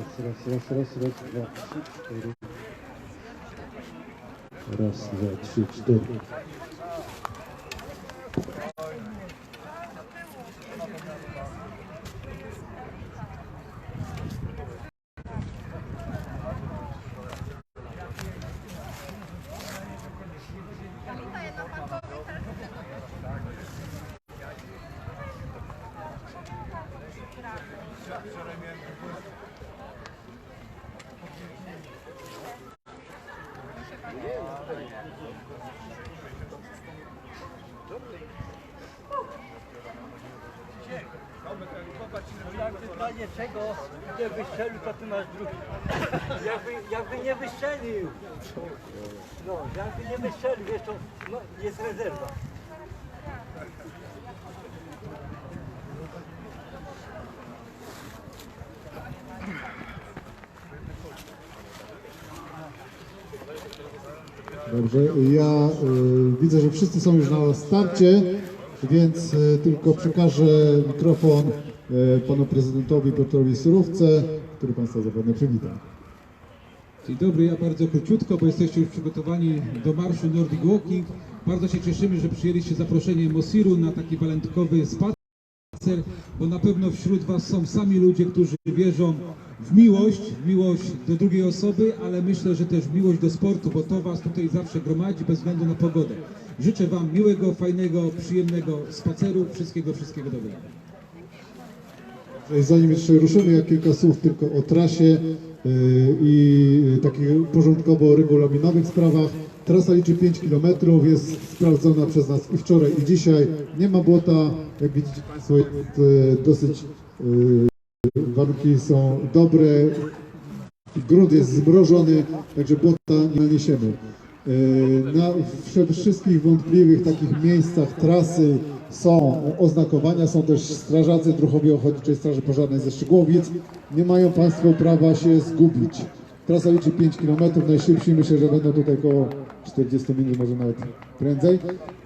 Raz, raz, raz, raz, raz, dwa, trzy, cztery. Raz, dwa, trzy, cztery. Jakby panie czego nie wystrzelił, to ty masz drugi. Jakby, jakby nie wystrzelił. No, jakby nie wystrzelił, wiesz, to no, jest rezerwa. Dobrze, ja y, widzę, że wszyscy są już na starcie, więc y, tylko przekażę mikrofon panu prezydentowi Piotrowi Surówce, który państwa zapewne przywita. Dzień dobry, ja bardzo króciutko, bo jesteście już przygotowani do marszu Nordic Walking. Bardzo się cieszymy, że przyjęliście zaproszenie Mosiru na taki walentkowy spacer, bo na pewno wśród Was są sami ludzie, którzy wierzą w miłość, w miłość do drugiej osoby, ale myślę, że też w miłość do sportu, bo to Was tutaj zawsze gromadzi bez względu na pogodę. Życzę Wam miłego, fajnego, przyjemnego spaceru, wszystkiego, wszystkiego dobrego. Zanim jeszcze ruszymy, jak kilka słów tylko o trasie y, i takich porządkowo regulaminowych sprawach. Trasa liczy 5 km, jest sprawdzona przez nas i wczoraj i dzisiaj. Nie ma błota, jak widzicie Państwo, jest dosyć, y, warunki są dobre, grunt jest zmrożony, także błota nie naniesiemy. E, Na we wszystkich wątpliwych takich miejscach trasy są oznakowania, są też strażacy Druchowie Ochotniczej Straży Pożarnej ze Szczygłowic. Nie mają Państwo prawa się zgubić. Trasa liczy 5 km, najszybsi myślę, że będą tutaj około 40 minut, może nawet prędzej.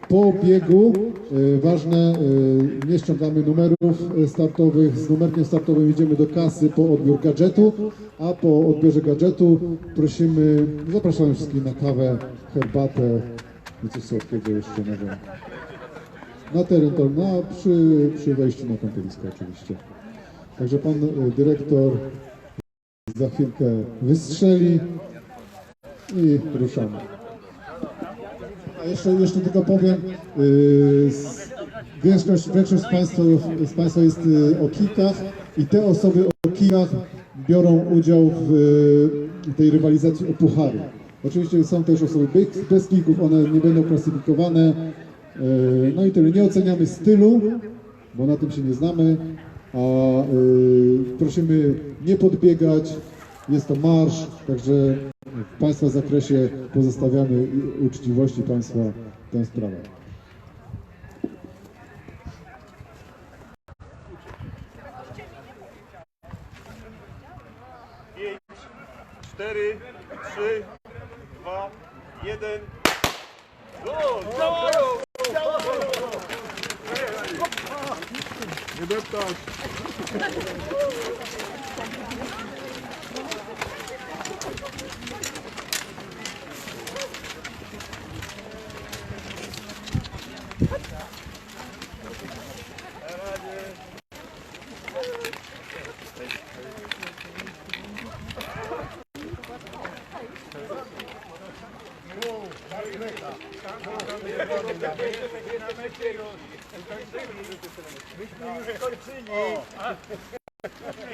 Po biegu e, ważne, e, nie ściągamy numerów e, startowych, z numerkiem startowym idziemy do kasy po odbiór gadżetu, a po odbiorze gadżetu prosimy, zapraszamy wszystkich na kawę, herbatę i coś słodkiego jeszcze, wiem. Na teren, to na, przy, przy wejściu na kąpielisko oczywiście. Także pan dyrektor za chwilkę wystrzeli i ruszamy. Jeszcze, jeszcze tylko powiem, yy, większość, większość z, Państwa, z Państwa jest yy, o kikach i te osoby o kikach biorą udział w yy, tej rywalizacji o puchary. Oczywiście są też osoby bez, kików, one nie będą klasyfikowane. No i tyle. Nie oceniamy stylu, bo na tym się nie znamy, a prosimy nie podbiegać. Jest to marsz, także w Państwa zakresie pozostawiamy uczciwości Państwa tę sprawę. pięć, cztery, trzy, dwa, jeden. Go! Działają! Działają! Nie deptać!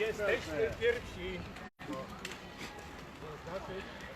Jesteśmy pierwsi. Perfect.